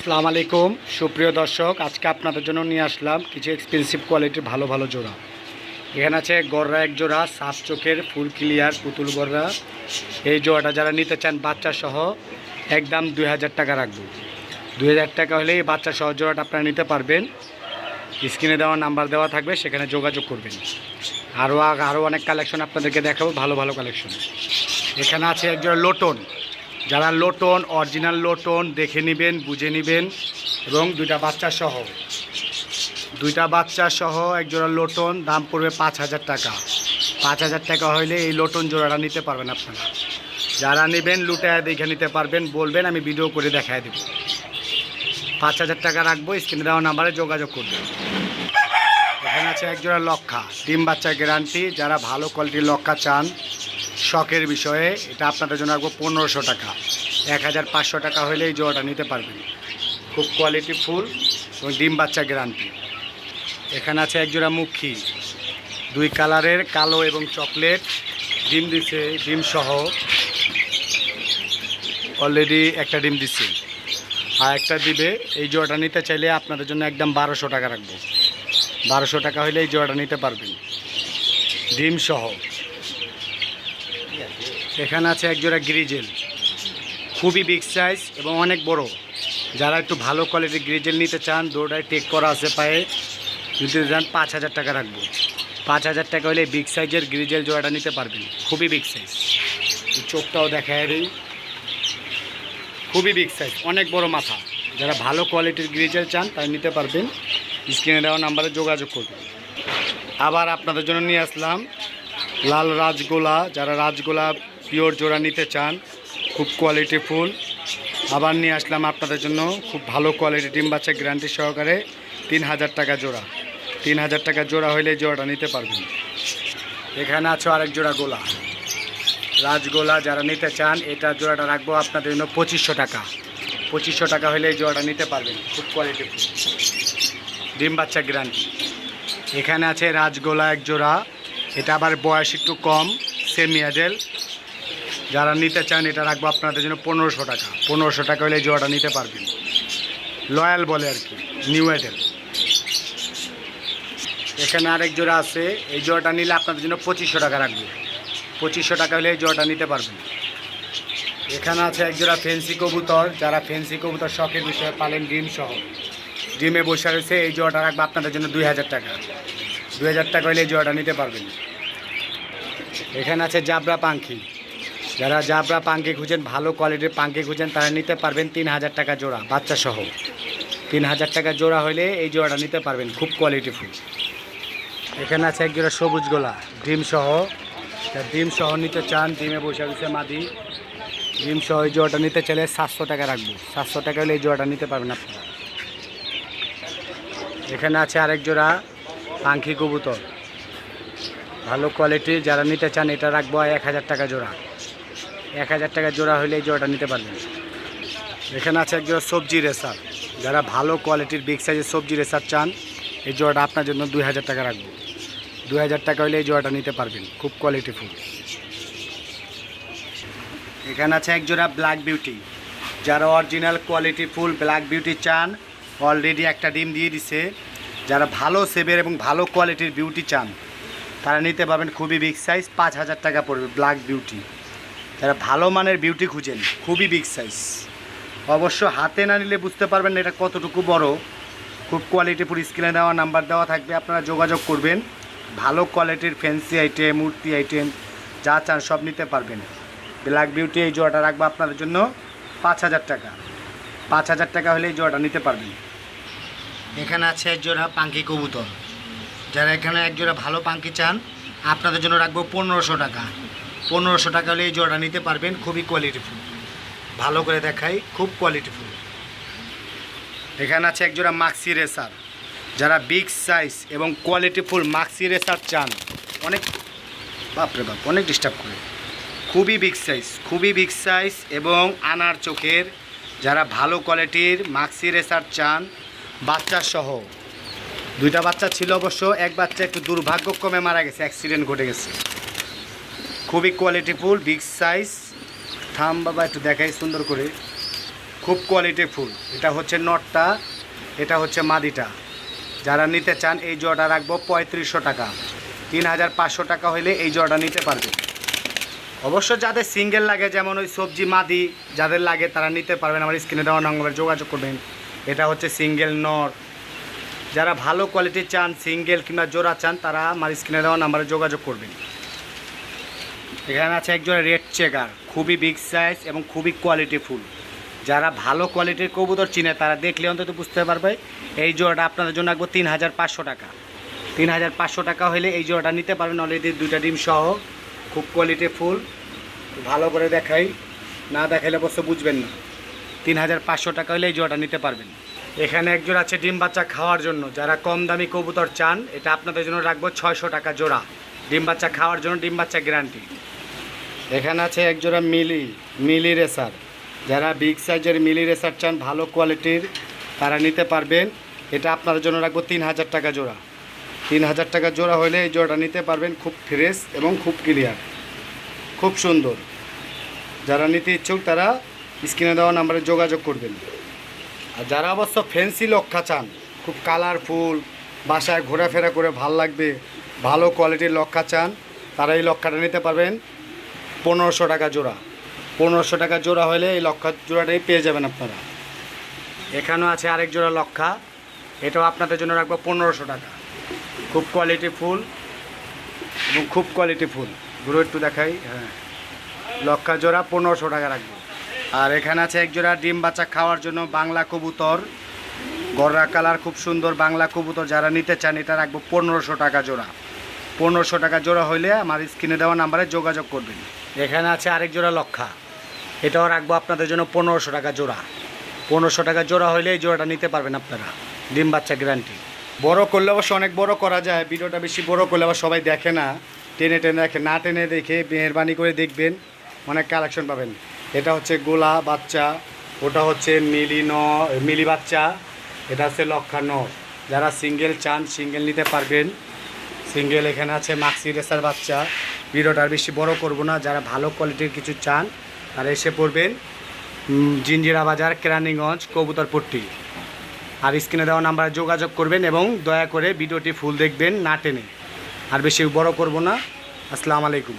আসসালামু আলাইকুম। সুপ্রিয় দর্শক, আজকে আপনাদের জন্য নিয়ে আসলাম কিছু এক্সপেন্সিভ কোয়ালিটির ভালো ভালো জোড়া। এখানে আছে গররা এক জোড়া, সাত চোখের, ফুল ক্লিয়ার পুতুল গররা। এই জোড়াটা যারা নিতে চান বাচ্চা সহ একদম দুই হাজার টাকা রাখব। দুই হাজার টাকা হলে এই বাচ্চা সহ জোড়াটা আপনারা নিতে পারবেন। স্ক্রিনে দেওয়া নাম্বার দেওয়া থাকবে, সেখানে যোগাযোগ করবেন। আরও আরও অনেক কালেকশন আপনাদেরকে দেখাবো, ভালো ভালো কালেকশন এখানে আছে একজোড়া লোটন। যারা লোটন, অরিজিনাল লোটন, দেখে নেবেন, বুঝে নেবেন, এবং দুইটা বাচ্চা সহ। দুইটা বাচ্চা সহ একজোড়া লোটন, দাম পড়বে পাঁচ হাজার টাকা। পাঁচ হাজার টাকা হইলে এই লোটন জোড়াটা নিতে পারবেন আপনারা। যারা নেবেন, লুটায় দেখে নিতে পারবেন, বলবেন, আমি ভিডিও করে দেখায় দেবো। পাঁচ হাজার টাকা রাখব, স্ক্রিনে দেওয়া নাম্বারে যোগাযোগ করবেন। এখানে আছে একজোড়া লক্ষা, ডিম বাচ্চা গ্যারান্টি। যারা ভালো কোয়ালিটির লক্ষা চান শখের বিষয়ে এটা আপনাদের জন্য রাখব পনেরোশো টাকা। এক হাজার পাঁচশো টাকা হলে এই জোড়াটা নিতে পারবেন। খুব কোয়ালিটি ফুল এবং ডিম বাচ্চা গ্যারান্টি এখানে আছে একজোড়া মুখী। দুই কালারের কালো এবং চকলেট। ডিম দিছে, ডিম সহ। অলরেডি একটা ডিম দিচ্ছে আর একটা দিবে, এই জোড়াটা নিতে চাইলে আপনাদের জন্য একদম বারোশো টাকা রাখব। বারোশো টাকা হলে এই জোড়াটা নিতে পারবেন। ডিম সহ। এখানে আছে একজোড়া গ্রিজেল। খুবই বিগ সাইজ এবং অনেক বড়। যারা একটু ভালো কোয়ালিটির গ্রিজেল নিতে চান দৌড়ায় টেক করা আছে পায়ে। যদি যান পাঁচ হাজার টাকা রাখব। পাঁচ হাজার টাকা হলে বিগ সাইজের গ্রিজেল জোড়াটা নিতে পারবেন। খুবই বিগ সাইজ চোখটাও দেখায় দিই। খুবই বিগ সাইজ অনেক বড় মাথা। যারা ভালো কোয়ালিটির গ্রিজেল চান তাই নিতে পারবেন। স্ক্রিনে দেওয়া নাম্বারে যোগাযোগ করবেন। আবার আপনাদের জন্য নিয়ে আসলাম লাল রাজগোলা। যারা রাজগোলা পিওর জোড়া নিতে চান, খুব কোয়ালিটি ফুল। আবার নিয়ে আসলাম আপনাদের জন্য খুব ভালো কোয়ালিটি ডিম বাচ্চা গ্যারান্টি সহকারে তিন হাজার টাকা জোড়া। তিন হাজার টাকা জোড়া হইলে জোড়াটা নিতে পারবেন। এখানে আছে আরেক জোড়া গোলা। রাজগোলা যারা নিতে চান, এটা জোড়াটা রাখব আপনাদের জন্য পঁচিশশো টাকা। পঁচিশশো টাকা হলে এই জোড়াটা নিতে পারবেন, খুব কোয়ালিটি ফুল। ডিম বাচ্চা গ্যারান্টি এখানে আছে রাজগোলা এক জোড়া। এটা আবার বয়স একটু কম সেমি যারা নিতে চান, এটা রাখব আপনাদের জন্য পনেরোশো টাকা। পনেরোশো টাকা হলে জোড়াটা নিতে পারবেন। লয়াল বলে আর কি নিউ অ্যাডেল এখানে আরেক জোড়া আছে, এই জোড়াটা নিলে আপনাদের জন্য পঁচিশশো টাকা রাখব। পঁচিশশো টাকা হলে এই জোড়াটা নিতে পারবেন। এখানে আছে এক জোড়া ফেন্সি কবুতর, যারা ফেন্সি কবুতর শখের বিষয়ে পালেন, ডিম সহ। ডিমে বসে রয়েছে, এই জোড়াটা রাখব আপনাদের জন্য দুই হাজার টাকা। দুই হাজার টাকা হলে এই জোড়াটা নিতে পারবেন। এখানে আছে জাবরা পাঙ্খি। যারা জাবরা পাঙ্খি খুঁজেন, ভালো কোয়ালিটির পাঙ্খি খুঁজেন, তারা নিতে পারবেন তিন হাজার টাকা জোড়া বাচ্চা সহ তিন হাজার টাকা জোড়া হলে এই জোড়াটা নিতে পারবেন, খুব কোয়ালিটি ফুল এখানে আছে এক জোড়া সবুজ গোলা, ডিম সহ। ডিম সহ নিতে চান, ডিমে বসে রয়েছে মাদি। ডিম সহ এই জোড়াটা নিতে চাইলে সাতশো টাকা রাখব। সাতশো টাকা হলে এই জোড়াটা নিতে পারবেন আপনারা। এখানে আছে আরেক জোড়া পাঙ্খি কবুতর। ভালো কোয়ালিটি যারা নিতে চান, এটা রাখব এক হাজার টাকা জোড়া। এক হাজার টাকা জোড়া হলে এই জোড়াটা নিতে পারবেন। এখানে আছে এক জোড়া সবজি রেসার। যারা ভালো কোয়ালিটির, বিগ সাইজের সবজি রেসার চান, এই জোড়াটা আপনার জন্য দুই হাজার টাকা রাখব। দুই হাজার টাকা হলে এই জোড়াটা নিতে পারবেন, খুব কোয়ালিটি ফুল। এখানে আছে এক জোড়া ব্ল্যাক বিউটি যারা original quality full black beauty চান অলরেডি একটা ডিম দিয়ে দিছে। যারা ভালো সেবের এবং ভালো কোয়ালিটির বিউটি চান, তারা নিতে পারবেন খুবই বিগ সাইজ পাঁচ হাজার টাকা পড়বে ব্ল্যাক বিউটি যারা ভালো মানের বিউটি খুঁজেন খুবই বিগ সাইজ অবশ্য হাতে না নিলে বুঝতে পারবেন এটা কতটুকু বড়। খুব কোয়ালিটিফুল স্ক্রিনে দেওয়া নাম্বার দেওয়া থাকবে, আপনারা যোগাযোগ করবেন। ভালো কোয়ালিটির ফ্যান্সি আইটেম মূর্তি আইটেম যা চান সব নিতে পারবেন। ব্ল্যাক বিউটি এই জোড়াটা রাখব আপনাদের জন্য পাঁচ হাজার টাকা। পাঁচ হাজার টাকা হলে এই জোড়াটা নিতে পারবেন। এখানে আছে এক জোড়া পাঙ্কি কবুতর। যারা এখানে এক জোড়া ভালো পাঙ্কি চান, আপনাদের জন্য রাখব পনেরোশো টাকা। পনেরোশো টাকা হলে এই জোড়াটা নিতে পারবেন, খুবই কোয়ালিটিফুল ভালো করে দেখাই, খুব কোয়ালিটিফুল এখানে আছে এক জোড়া মাক্সি রেসার যারা বিগ সাইজ এবং কোয়ালিটিফুল মাক্সি রেসার চান, অনেক বাপরে বাপ, অনেক ডিস্টার্ব করে। খুবই বিগ সাইজ খুবই বিগ সাইজ এবং আনার চোখের, যারা ভালো কোয়ালিটির মাক্সি রেসার চান বাচ্চা সহ দুইটা বাচ্চা ছিল অবশ্য, এক বাচ্চা একটু দুর্ভাগ্যক্রমে মারা গেছে অ্যাক্সিডেন্ট ঘটে গেছে। খুবই কোয়ালিটিফুল বিগ সাইজ থাম বাবা, একটু দেখাই সুন্দর করে। খুব কোয়ালিটি ফুল। এটা হচ্ছে নটটা, এটা হচ্ছে মাদিটা। যারা নিতে চান, এই জোড়াটা রাখব পঁয়ত্রিশশো টাকা। তিন হাজার পাঁচশো টাকা হলে এই জোড়াটা নিতে পারবে। অবশ্য যাদের সিঙ্গেল লাগে, যেমন ওই সবজি মাদি, যাদের লাগে, তারা নিতে পারবেন। আমার স্ক্রিনে দেওয়া নম্বরে যোগাযোগ করবেন। এটা হচ্ছে সিঙ্গেল নর যারা ভালো কোয়ালিটির চান সিঙ্গেল কিংবা জোড়া চান, তারা আমার স্ক্রিনে দেওয়া নাম্বারে যোগাযোগ করবেন। এখানে আছে একজোড়া রেড চেকার খুবই বিগ সাইজ এবং খুবই কোয়ালিটি ফুল। যারা ভালো কোয়ালিটির কবুতর চিনে, তারা দেখলে অন্তত বুঝতে পারবে, এই জোড়াটা আপনাদের জন্য রাখব তিন হাজার পাঁচশো টাকা। তিন হাজার পাঁচশো টাকা হলে এই জোড়াটা নিতে পারবেন অলরেডি দুইটা ডিম সহ, খুব কোয়ালিটি ফুল। ভালো করে দেখাই, না দেখাইলে অবশ্য বুঝবেন না। তিন হাজার পাঁচশো টাকা হলে এই জোড়াটা নিতে পারবেন। এখানে একজোড়া আছে ডিম বাচ্চা খাওয়ার জন্য, যারা কম দামি কবুতর চান, এটা আপনাদের জন্য রাখব ছয়শো টাকা জোড়া। ডিম বাচ্চা খাওয়ার জন্য ডিম বাচ্চা গ্যারান্টি এখানে আছে একজোড়া মিলি মিলি রেসার। যারা বিগ সাইজের মিলি রেসার চান, ভালো কোয়ালিটির তারা নিতে পারবেন। এটা আপনাদের জন্য রাখব তিন হাজার টাকা জোড়া। তিন হাজার টাকা জোড়া হলে এই জোড়াটা নিতে পারবেন খুব ফ্রেশ এবং খুব ক্লিয়ার খুব সুন্দর। যারা নিতে ইচ্ছুক, তারা স্ক্রিনে দেওয়া নাম্বারে যোগাযোগ করবেন। আর যারা অবশ্য ফ্যান্সি লক্ষা চান, খুব কালারফুল বাসায় ঘোরাফেরা করে ভালো লাগবে ভালো কোয়ালিটির লক্ষা চান, তারা এই লক্ষাটা নিতে পারবেন। পনেরোশো টাকা জোড়া। পনেরোশো টাকা জোড়া হলে এই লক্ষা জোড়াটাই পেয়ে যাবেন আপনারা। এখানেও আছে আরেক জোড়া লক্ষা। এটাও আপনাদের জন্য রাখব পনেরোশো টাকা। খুব কোয়ালিটি ফুল এবং খুব কোয়ালিটি ফুল। গুরু একটু দেখাই হ্যাঁ। লক্ষা জোড়া পনেরোশো টাকা রাখব। আর এখানে আছে এক জোড়া ডিম বাচ্চা খাওয়ার জন্য বাংলা কবুতর। গররা কালার খুব সুন্দর বাংলা কবুতর। যারা নিতে চান, এটা রাখব পনেরোশো টাকা জোড়া। পনেরোশো টাকা জোড়া হইলে আমার স্ক্রিনে দেওয়া নাম্বারে যোগাযোগ করবেন। এখানে আছে আরেক জোড়া লক্ষা। এটাও রাখব আপনাদের জন্য পনেরোশো টাকা জোড়া। পনেরোশো টাকা জোড়া হইলে এই জোড়াটা নিতে পারবেন আপনারা। ডিম বাচ্চা গ্যারান্টি বড় করলে অবশ্য অনেক বড় করা যায়। ভিডিওটা বেশি বড় করলে আবার সবাই দেখে না। টেনে টেনে দেখে, না টেনে দেখে মেহরবানি করে দেখবেন। অনেক কালেকশন পাবেন। এটা হচ্ছে গোলা বাচ্চা, ওটা হচ্ছে মিলি ন, মিলি বাচ্চা, এটা হচ্ছে লক্ষা ন। যারা সিঙ্গেল চান সিঙ্গেল নিতে পারবেন। সিঙ্গেল এখানে আছে মাক্সি রেসার বাচ্চা। ভিডিওটা আর বেশি বড় করব না, যারা ভালো কোয়ালিটির কিছু চান তারা এসে পড়বেন। জিঞ্জিরা বাজার, কেরানিগঞ্জ কবুতরপট্টি আর স্ক্রিনে দেওয়া নাম্বারে যোগাযোগ করবেন এবং দয়া করে ভিডিওটি ফুল দেখবেন, না টেনে। আর বেশি বড় করব না। আসসালামু আলাইকুম।